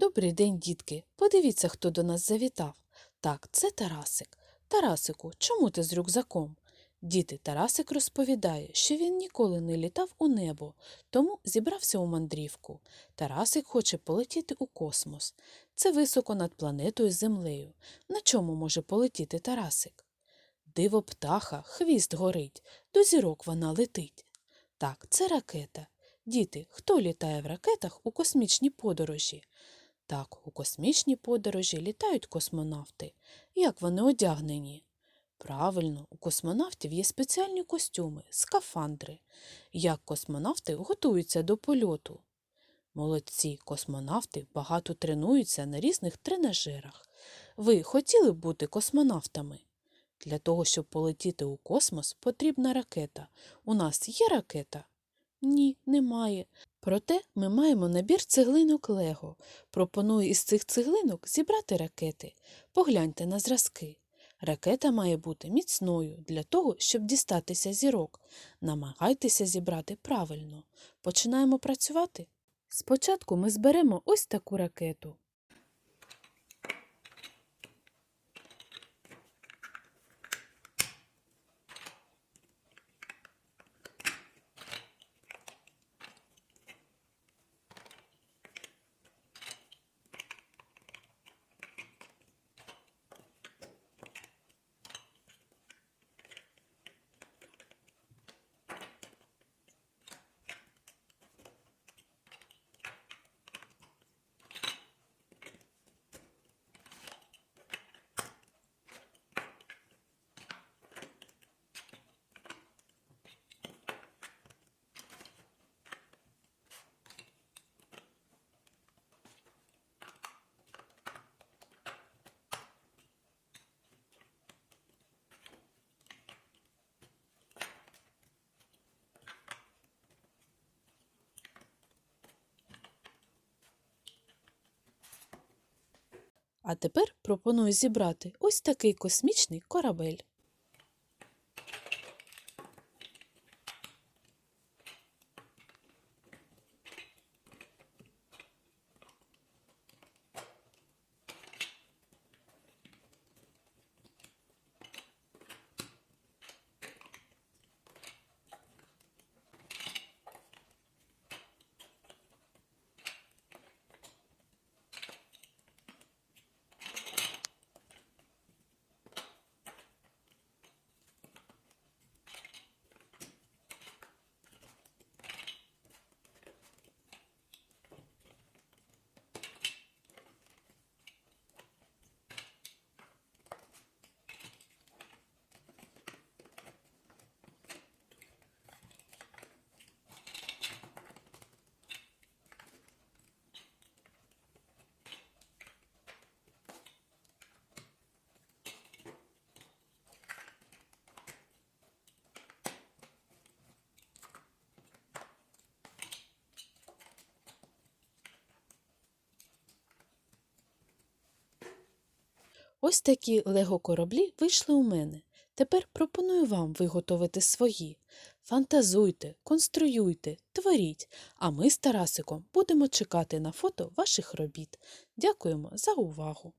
Добрий день, дітки. Подивіться, хто до нас завітав. Так, це Тарасик. Тарасику, чому ти з рюкзаком? Діти, Тарасик розповідає, що він ніколи не літав у небо, тому зібрався у мандрівку. Тарасик хоче полетіти у космос. Це високо над планетою Землею. На чому може полетіти Тарасик? Диво птаха, хвіст горить, до зірок вона летить. Так, це ракета. Діти, хто літає в ракетах у космічній подорожі? Так, у космічній подорожі літають космонавти. Як вони одягнені? Правильно, у космонавтів є спеціальні костюми, скафандри. Як космонавти готуються до польоту? Молодці, космонавти багато тренуються на різних тренажерах. Ви хотіли б бути космонавтами? Для того, щоб полетіти у космос, потрібна ракета. У нас є ракета? Ні, немає. Проте ми маємо набір цеглинок Лего. Пропоную із цих цеглинок зібрати ракети. Погляньте на зразки. Ракета має бути міцною для того, щоб дістатися зірок. Намагайтеся зібрати правильно. Починаємо працювати. Спочатку ми зберемо ось таку ракету. А тепер пропоную зібрати ось такий космічний корабель. Ось такі лего-кораблі вийшли у мене. Тепер пропоную вам виготовити свої. Фантазуйте, конструюйте, творіть, а ми з Тарасиком будемо чекати на фото ваших робіт. Дякуємо за увагу!